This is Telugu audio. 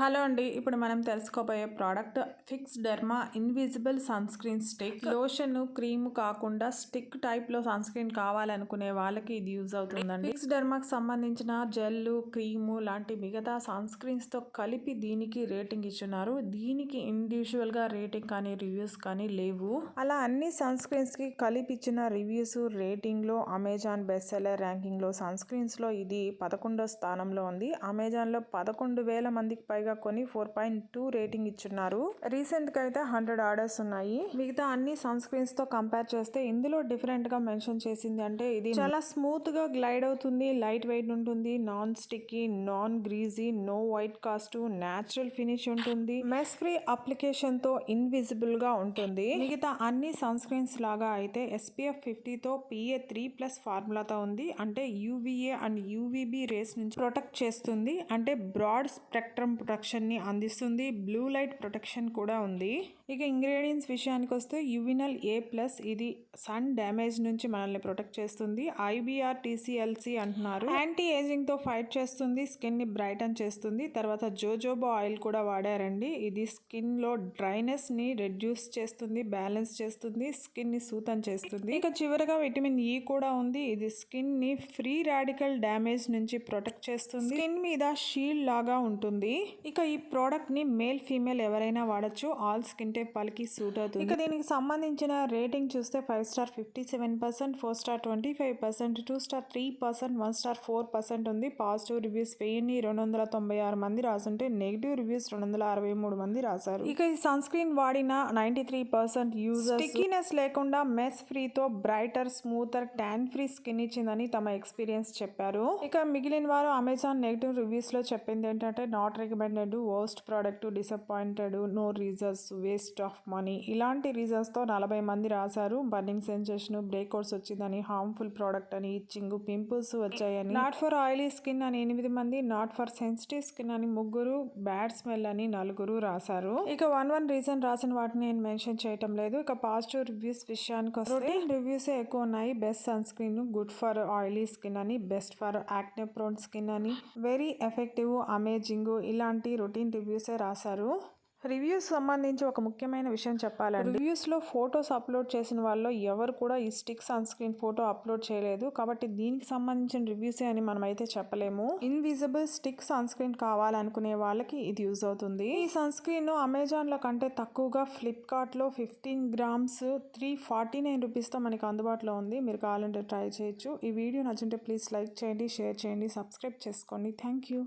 హలో అండి ఇప్పుడు మనం తెలుసుకోబోయే product Fixderma invisible sunscreen stick. Lotion cream కాకుండా స్టిక్ టైప్లో సన్ స్క్రీన్ కావాలనుకునే వాళ్ళకి ఇది యూజ్ అవుతుందండి. ఫిక్స్ డెర్మాకి సంబంధించిన జెల్ క్రీము లాంటి మిగతా సన్తో కలిపి దీనికి రేటింగ్ ఇచ్చున్నారు. దీనికి ఇండివిజువల్గా రేటింగ్ కానీ రివ్యూస్ కానీ లేవు. అలా అన్ని సన్ స్క్రీన్స్కి కలిపి ఇచ్చిన రివ్యూస్ రేటింగ్లో అమెజాన్ బెస్ట్ సెల్లర్ ర్యాంకింగ్లో సన్లో ఇది పదకొండో స్థానంలో ఉంది. అమెజాన్లో పదకొండు వేల మందికి పైగా కొని ఫోర్ పాయింట్ టూ రేటింగ్ ఇచ్చున్నారు. రీసెంట్గా అయితే హండ్రెడ్ ఆర్డర్స్ ఉన్నాయి. మిగతా అన్ని సన్ స్క్రీన్స్తో కంపేర్ చేస్తే ఇందులో డిఫరెంట్గా మెన్షన్ చేసింది అంటే ఇది చాలా స్మూత్గా గ్లైడ్ అవుతుంది లైట్ వెయిట్ ఉంటుంది non sticky non greasy no white cast natural finish ఉంటుంది. మెస్ ఫ్రీ అప్లికేషన్తో ఇన్విజిబుల్గా ఉంటుంది. మిగతా అన్ని సన్ స్క్రీన్స్ లాగా అయితే ఎస్పీఎఫ్ ఫిఫ్టీతో పిఏ త్రీ ప్లస్ ఫార్ములాతో ఉంది. అంటే యూవీఏ అండ్ యూవీబీ రేస్ నుంచి ప్రొటెక్ట్ చేస్తుంది. అంటే బ్రాడ్ స్పెక్ట్రమ్ ప్రొటెక్షన్ని అందిస్తుంది. బ్లూ లైట్ ప్రొటెక్షన్ కూడా ఉంది. ఇక ఇంగ్రీడియంట్స్ విషయానికి వస్తే యువినల్ ఏ ప్లస్ ఇది సన్ డ్యామేజ్ నుంచి మనల్ని ప్రొటెక్ట్ చేస్తుంది. ఐబీఆర్ టీసీఎల్సీ అంటున్నారు. యాంటీ ఏజింగ్తో ఫైట్ చేస్తుంది. స్కిన్ని బ్రైటన్ చేస్తుంది. తర్వాత జోజోబా ఆయిల్ కూడా వాడారండి. ఇది స్కిన్లో డ్రైనెస్ని రెడ్యూస్ చేస్తుంది బ్యాలెన్స్ చేస్తుంది స్కిన్ని సూతం చేస్తుంది. ఇక చివరగా విటమిన్ ఈ కూడా ఉంది. ఇది స్కిన్ని ఫ్రీ రాడికల్ డ్యామేజ్ నుంచి ప్రొటెక్ట్ చేస్తుంది. స్కిన్ మీద షీల్డ్ లాగా ఉంటుంది. ఇక ఈ ప్రోడక్ట్ని మేల్ ఫీమేల్ ఎవరైనా వాడచ్చు. ఆల్ స్కిన్ టైప్ వాళ్ళకి సూట్ అవుతుంది. ఇక దీనికి సంబంధించిన రేటింగ్ చూస్తే five star fifty seven percent four star twenty five percent two star three percent one star four percent ఉంది. పాజిటివ్ రివ్యూస్ వెయ్యిన్ని రెండు వందల తొంభై ఆరు మంది రాసుంటే నెగిటివ్ రివ్యూస్ రెండు వందల అరవై మూడు మంది రాశారు. ఇక ఈ సన్ స్క్రీన్ వాడిన ninety three percent user stickiness లేకుండా mess ఫ్రీతో brighter smoother tan free skin ఇచ్చిందని తమ ఎక్స్పీరియన్స్ చెప్పారు. ఇక మిగిలిన వారు అమెజాన్ నెగిటివ్ రివ్యూస్లో చెప్పింది ఏంటంటే not disappointed worst product disappointed no reasons waste of money. ఇలాంటి రీజన్స్తో నలభై మంది రాశారు. బర్నింగ్ సెన్సేషన్ బ్రేక్అవుట్స్ వచ్చిందని హార్మ్ఫుల్ ప్రోడక్ట్ అని ఇచ్చింగ్ పింపుల్స్ వచ్చాయని. నాట్ ఫర్ ఆయిలీ స్కిన్ అని ఎనిమిది మంది నాట్ ఫర్ సెన్సిటివ్ స్కిన్ అని ముగ్గురు బ్యాడ్ స్మెల్ అని నలుగురు రాశారు. ఇక వన్ వన్ రీజన్ రాసిన వాటిని నేను మెన్షన్ చేయటం లేదు. ఇక పాజిటివ్ రివ్యూస్ విషయానికి వస్తే రివ్యూస్ ఎక్కువ ఉన్నాయి. Best sunscreen good for oily skin అని best for acne prone skin అని వెరీ ఎఫెక్టివ్ అమేజింగ్ ఇలాంటి రొటీన్ రివ్యూసే రాశారు. రివ్యూస్ సంబంధించి ఒక ముఖ్యమైన విషయం చెప్పాలండి రివ్యూస్లో ఫొటోస్ అప్లోడ్ చేసిన వాళ్ళు ఎవరు కూడా ఈ stick sun screen photo upload చేయలేదు. కాబట్టి దీనికి సంబంధించిన రివ్యూసే అని మనం అయితే చెప్పలేము. ఇన్విజిబుల్ స్టిక్ సన్ స్క్రీన్ కావాలనుకునే వాళ్ళకి ఇది యూజ్ అవుతుంది. ఈ సన్ స్క్రీన్ అమెజాన్లో కంటే తక్కువగా ఫ్లిప్కార్ట్లో fifteen grams three forty nine రూపీస్తో మనకి అందుబాటులో ఉంది. మీరు కావాలంటే ట్రై చేయొచ్చు. ఈ వీడియో నచ్చుంటే ప్లీజ్ లైక్ చేయండి షేర్ చేయండి సబ్స్క్రైబ్ చేసుకోండి. Thank you.